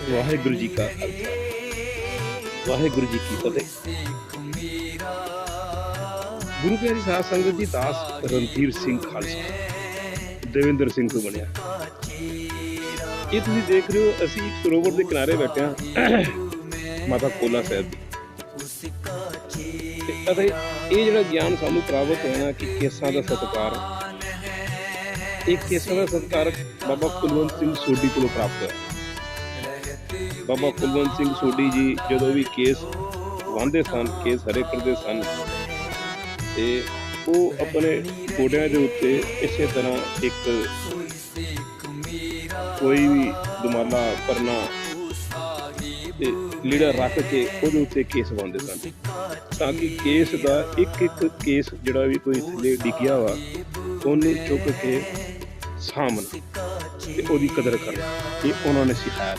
ਵਾਹਿਗੁਰੂ ਜੀ ਕਾ ਖਾਲਸਾ। ਵਾਹਿਗੁਰੂ ਜੀ ਕੀ ਫਤਿਹ। ਗੁਰੂ ਪਿਆਰੀ ਸਾਧ ਸੰਗਤ ਜੀ, ਦਾਸ ਰਣਧੀਰ ਸਿੰਘ ਖਾਲਸਾ। ਦੇਵਿੰਦਰ ਸਿੰਘ ਤੋਂ ਬਣਿਆ। ਇਹ ਤੁਸੀਂ ਦੇਖ ਰਹੇ ਹੋ, ਅਸੀਂ ਸਰੋਵਰ ਦੇ ਕਿਨਾਰੇ ਬੈਠੇ ਹਾਂ, ਮਾਤਾ ਕੋਲਾ ਸਾਹਿਬ ਦੀ ਅਤੇ ਇਹ ਜਿਹੜਾ ਗਿਆਨ ਸਾਨੂੰ ਪ੍ਰਾਪਤ ਹੋਇਆ ਕਿ ਕੇਸਾਂ ਦਾ ਸਤਿਕਾਰ, ਇਹ ਕੇਸਾਂ ਦਾ ਸਤਿਕਾਰ ਬਾਬਾ ਕੁਲਵੰਤ ਸਿੰਘ ਸੋਢੀ ਕੋਲੋਂ ਪ੍ਰਾਪਤ ਹੋਇਆ। ਬਾਬਾ ਕੁਲਵੰਤ ਸਿੰਘ ਸੋਢੀ ਜੀ ਜਦੋਂ ਵੀ ਕੇਸ ਵਾਂਦੇ ਸਨ, ਕੇਸ ਹਰੇ ਕਰਦੇ ਸਨ, ਤੇ ਉਹ ਆਪਣੇ ਕੋਡਿਆਂ ਦੇ ਉੱਤੇ ਇਸੇ ਤਰ੍ਹਾਂ ਇੱਕ ਕੋਈ ਵੀ ਦੁਮਾਲਾ, ਪਰਨਾ ਤੇ ਲੀੜਾ ਰੱਖ ਕੇ ਉਹਦੇ ਉੱਤੇ ਕੇਸ ਪਾਉਂਦੇ ਸਨ। ਤਾਂ ਕਿ ਕੇਸ ਦਾ ਇੱਕ ਇੱਕ ਕੇਸ ਜਿਹੜਾ ਵੀ ਕੋਈ ਥੱਲੇ ਡਿੱਗਿਆ ਵਾ, ਉਹਨੂੰ ਚੁੱਕ ਕੇ ਸਾਹਮਣਾ ਤੇ ਉਹਦੀ ਕਦਰ ਕਰਨਾ, ਇਹ ਉਹਨਾਂ ਨੇ ਸਿਖਾਇਆ।